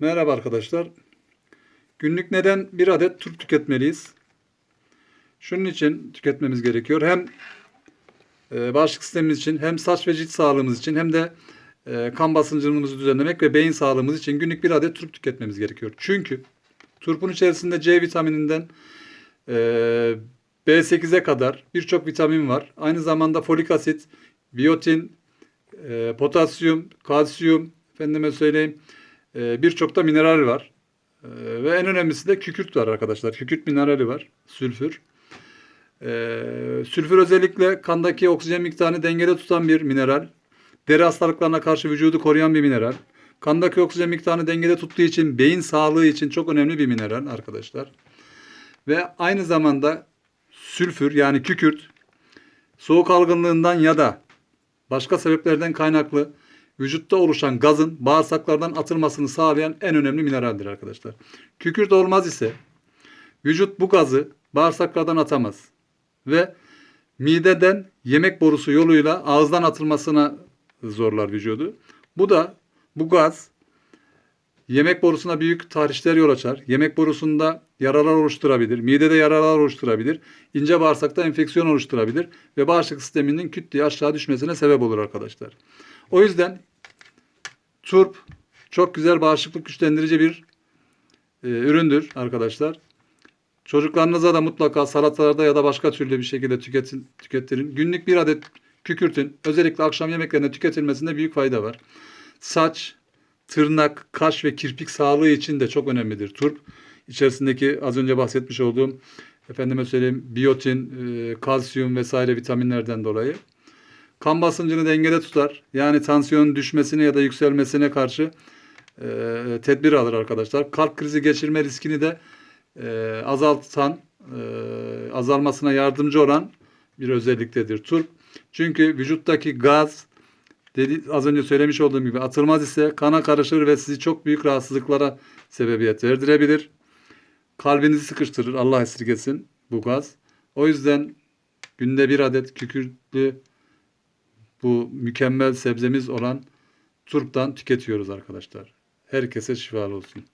Merhaba arkadaşlar. Günlük neden bir adet turp tüketmeliyiz? Şunun için tüketmemiz gerekiyor. Hem e, bağışıklık sistemimiz için hem saç ve cilt sağlığımız için hem de e, kan basıncımızı düzenlemek ve beyin sağlığımız için günlük bir adet turp tüketmemiz gerekiyor. Çünkü turpun içerisinde C vitamininden e, B8'e kadar birçok vitamin var. Aynı zamanda folik asit, biyotin, e, potasyum, kalsiyum, efendime söyleyeyim e, birçok da mineral var. E, ve en önemlisi de kükürt var arkadaşlar. Kükürt minerali var. Sülfür. E, sülfür özellikle kandaki oksijen miktarını dengede tutan bir mineral. Deri hastalıklarına karşı vücudu koruyan bir mineral. Kandaki oksijen miktarını dengede tuttuğu için beyin sağlığı için çok önemli bir mineral arkadaşlar. Ve aynı zamanda sülfür yani kükürt soğuk algınlığından ya da başka sebeplerden kaynaklı vücutta oluşan gazın bağırsaklardan atılmasını sağlayan en önemli mineraldir arkadaşlar. Kükürt olmaz ise vücut bu gazı bağırsaklardan atamaz ve mideden yemek borusu yoluyla ağızdan atılmasına zorlar vücudu. Bu da bu gaz yemek borusuna büyük tahrişler yol açar. Yemek borusunda yaralar oluşturabilir. Midede yaralar oluşturabilir. ince bağırsakta enfeksiyon oluşturabilir. Ve bağışıklık sisteminin küt diye aşağı düşmesine sebep olur arkadaşlar. O yüzden turp çok güzel bağışıklık güçlendirici bir e, üründür arkadaşlar. Çocuklarınıza da mutlaka salatalarda ya da başka türlü bir şekilde tüketin, tükettirin. Günlük bir adet kükürtün özellikle akşam yemeklerinde tüketilmesinde büyük fayda var. Saç, tırnak, kaş ve kirpik sağlığı için de çok önemlidir turp. İçerisindeki az önce bahsetmiş olduğum efendime söyleyeyim biyotin, e, kalsiyum vesaire vitaminlerden dolayı. Kan basıncını dengede tutar. Yani tansiyon düşmesine ya da yükselmesine karşı e, tedbir alır arkadaşlar. Kalp krizi geçirme riskini de e, azaltan, e, azalmasına yardımcı olan bir özelliktedir turp. Çünkü vücuttaki gaz dedi, az önce söylemiş olduğum gibi atılmaz ise kana karışır ve sizi çok büyük rahatsızlıklara sebebiyet verdirebilir. Kalbinizi sıkıştırır. Allah esirgesin bu gaz. O yüzden günde bir adet kükürtlü bu mükemmel sebzemiz olan turptan tüketiyoruz arkadaşlar. Herkese şifalı olsun.